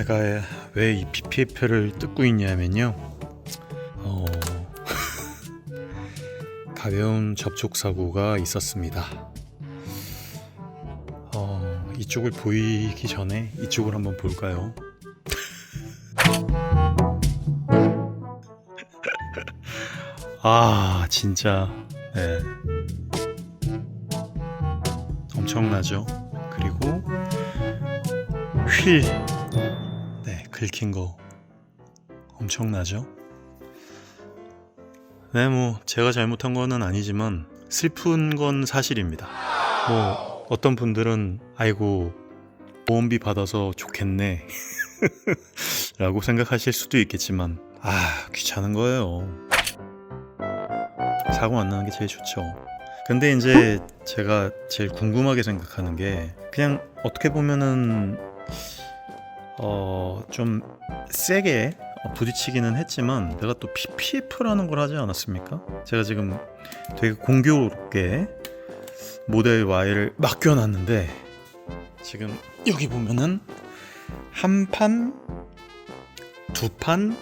제가 왜 이 PPF를 뜯고 있냐면요. 어... 가벼운 접촉 사고가 있었습니다. 어... 이쪽을 보이기 전에 이쪽을 한번 볼까요? 아, 진짜. 네. 엄청나죠? 그리고 휠. 네, 긁힌 거 엄청나죠? 네, 뭐 제가 잘못한 거는 아니지만 슬픈 건 사실입니다. 뭐 어떤 분들은 아이고 보험비 받아서 좋겠네 라고 생각하실 수도 있겠지만 아 귀찮은 거예요. 사고 안 나는 게 제일 좋죠. 근데 이제 제가 제일 궁금하게 생각하는 게 그냥 어떻게 보면은 어 좀 세게 부딪히기는 했지만 내가 또 PPF라는 걸 하지 않았습니까? 제가 지금 되게 공교롭게 모델 Y를 맡겨놨는데 지금 여기 보면은 한 판, 두 판,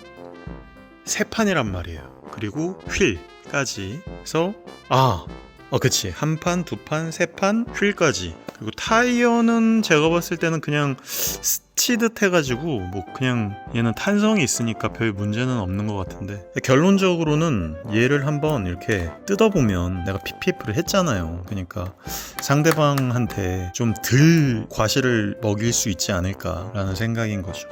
세 판이란 말이에요. 그리고 휠까지 해서 아, 어 그치. 한 판, 두 판, 세 판, 휠까지. 그리고 타이어는 제가 봤을 때는 그냥 스치듯 해가지고 뭐 그냥 얘는 탄성이 있으니까 별 문제는 없는 것 같은데. 결론적으로는 얘를 한번 이렇게 뜯어보면 내가 PPF를 했잖아요. 그러니까 상대방한테 좀 덜 과실을 먹일 수 있지 않을까라는 생각인 거죠.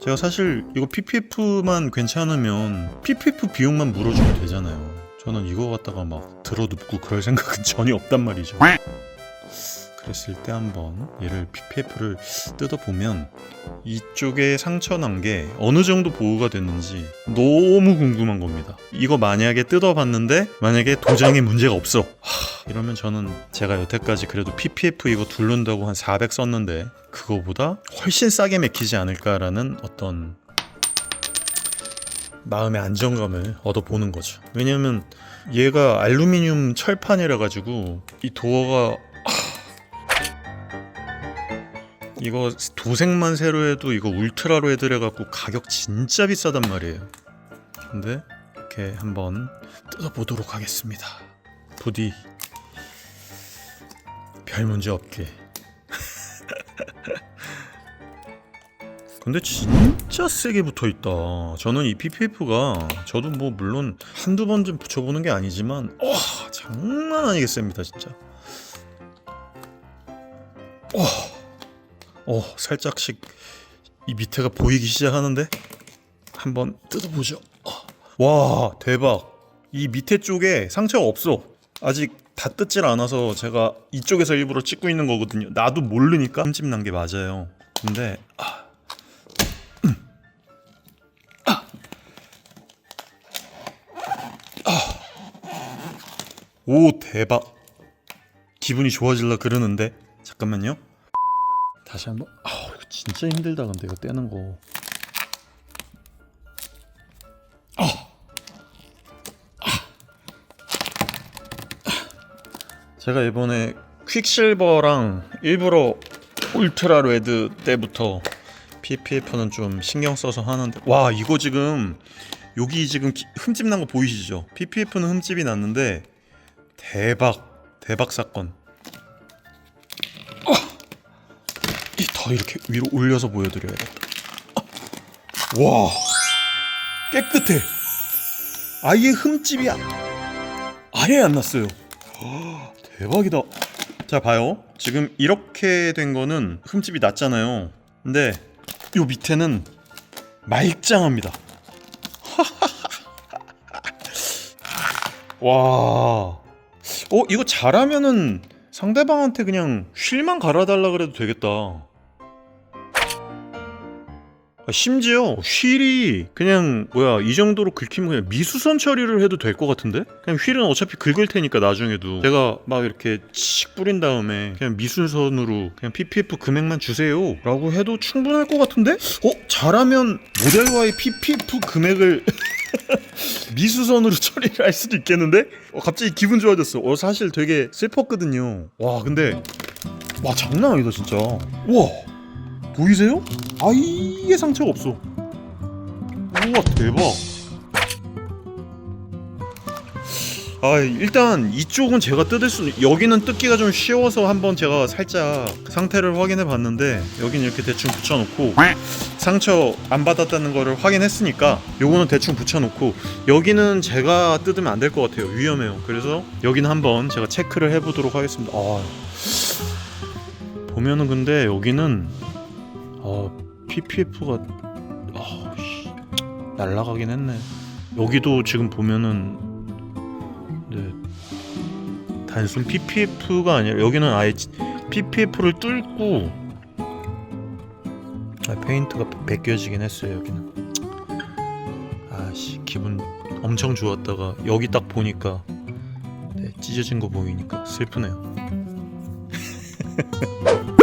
제가 사실 이거 PPF만 괜찮으면 PPF 비용만 물어주면 되잖아요 저는 이거 갖다가 막 들어눕고 그럴 생각은 전혀 없단 말이죠 그랬을 때 한번 얘를 PPF를 뜯어보면 이쪽에 상처 난 게 어느 정도 보호가 됐는지 너무 궁금한 겁니다. 이거 만약에 뜯어봤는데 만약에 도장에 문제가 없어. 하, 이러면 저는 제가 여태까지 그래도 PPF 이거 둘른다고 한 400 썼는데 그거보다 훨씬 싸게 맥히지 않을까라는 어떤 마음의 안정감을 얻어보는 거죠. 왜냐면 얘가 알루미늄 철판이라 가지고 이 도어가 이거 도색만 새로 해도 이거 울트라로 해드려 갖고 가격 진짜 비싸단 말이에요. 근데 이렇게 한번 뜯어보도록 하겠습니다. 부디 별 문제 없게. 근데 진짜 세게 붙어 있다. 저는 이 PPF가 저도 뭐 물론 한두 번 좀 붙여보는 게 아니지만 와 장난 아니게 셉니다 진짜. 와. 어 살짝씩 이 밑에가 보이기 시작하는데 한번 뜯어보죠. 어. 와 대박! 이 밑에 쪽에 상처가 없어. 아직 다 뜯질 않아서 제가 이쪽에서 일부러 찍고 있는 거거든요. 나도 모르니까 흠집 난 게 맞아요. 근데 아. 오 대박! 기분이 좋아질라 그러는데 잠깐만요. 다시 한번 아 이거 진짜 힘들다 근데 이거 떼는 거 아. 아. 제가 이번에 퀵실버랑 일부러 울트라 레드 때부터 PPF는 좀 신경 써서 하는데 와 이거 지금 여기 지금 기- 흠집 난 거 보이시죠? PPF는 흠집이 났는데 대박 대박 사건 이더 이렇게 위로 올려서 보여드려야겠다. 아. 와 깨끗해. 아예 흠집이 안- 아예 안 났어요. 아, 대박이다. 자 봐요. 지금 이렇게 된 거는 흠집이 났잖아요. 근데 요 밑에는 말짱합니다. 와. 어 이거 잘하면은 상대방한테 그냥 휠만 갈아달라 그래도 되겠다. 아, 심지어 휠이 그냥 뭐야 이 정도로 긁히면 그냥 미수선 처리를 해도 될 것 같은데? 그냥 휠은 어차피 긁을 테니까 나중에도 제가 막 이렇게 칙 뿌린 다음에 그냥 미수선으로 그냥 PPF 금액만 주세요 라고 해도 충분할 것 같은데? 어? 잘하면 모델 Y PPF 금액을 미수선으로 처리를 할 수도 있겠는데? 어, 갑자기 기분 좋아졌어. 어, 사실 되게 슬펐거든요. 와, 근데 와 장난 아니다 진짜. 와, 보이세요? 아예 상처가 없어 우와 대박 아 일단 이쪽은 제가 뜯을 수 여기는 뜯기가 좀 쉬워서 한번 제가 살짝 상태를 확인해 봤는데 여기는 이렇게 대충 붙여놓고 상처 안 받았다는 거를 확인했으니까 요거는 대충 붙여놓고 여기는 제가 뜯으면 안 될 것 같아요. 위험해요. 그래서 여기는 한번 제가 체크를 해보도록 하겠습니다. 아, 보면은 근데 여기는 아, PPF가 아, 씨, 날라가긴 했네. 여기도 지금 보면은 네, 단순 PPF가 아니라 여기는 아예 PPF를 뚫고 아, 페인트가 벗겨지긴 했어요 여기는. 아씨 기분 엄청 좋았다가 여기 딱 보니까 네, 찢어진 거 보이니까 슬프네요